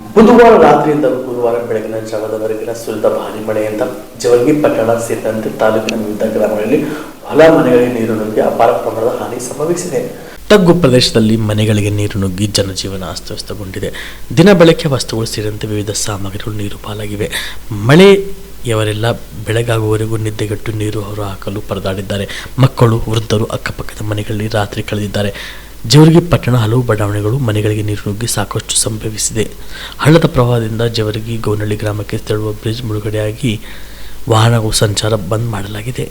ಬುಧವಾರ ರಾತ್ರಿಯಿಂದ ಗುರುವಾರ ಬೆಳಗಿನ ಜಾವದವರೆಗಿನ ಸುರಿದ ಭಾರಿ ಮಳೆಯಿಂದ ಜವಲ್ಗಿ ಪಟ್ಟಣ ಸೇರಿದಂತೆ ತಾಲೂಕಿನ ವಿವಿಧ ಗ್ರಾಮಗಳಲ್ಲಿ ಹೊಲ ಮನೆಗಳಿಗೆ ನೀರು ನುಗ್ಗಿ ಅಪಾರ ಪ್ರಮಾಣದ ಹಾನಿ ಸಂಭವಿಸಿದೆ. ತಗ್ಗು ಪ್ರದೇಶದಲ್ಲಿ ಮನೆಗಳಿಗೆ ನೀರು ನುಗ್ಗಿ ಜನಜೀವನ ಅಸ್ತವ್ಯಸ್ತಗೊಂಡಿದೆ. ದಿನ ಬಳಕೆ ವಸ್ತುಗಳು ಸೇರಿದಂತೆ ವಿವಿಧ ಸಾಮಗ್ರಿಗಳು ನೀರು ಪಾಲಾಗಿವೆ. ಮಳೆ ಇವರೆಲ್ಲ ಬೆಳಗಾಗುವವರೆಗೂ ನಿದ್ದೆಗಟ್ಟು ನೀರು ಹೊರಹಾಕಲು ಪರದಾಡಿದ್ದಾರೆ. ಮಕ್ಕಳು, ವೃದ್ಧರು ಅಕ್ಕಪಕ್ಕದ ಮನೆಗಳಲ್ಲಿ ರಾತ್ರಿ ಕಳೆದಿದ್ದಾರೆ. ಜವರ್ಗಿ ಪಟ್ಟಣ ಹಲವು ಬಡಾವಣೆಗಳು ಮನೆಗಳಿಗೆ ನೀರು ನುಗ್ಗಿ ಸಾಕಷ್ಟು ಸಂಭವಿಸಿದೆ. ಹಳ್ಳದ ಪ್ರವಾಹದಿಂದ ಜವರಿಗೆ ಗೌನಳ್ಳಿ ಗ್ರಾಮಕ್ಕೆ ತೆರಳುವ ಬ್ರಿಡ್ಜ್ ಮುಳುಗಡೆಯಾಗಿ ವಾಹನಗಳು ಸಂಚಾರ ಬಂದ್ ಮಾಡಲಾಗಿದೆ.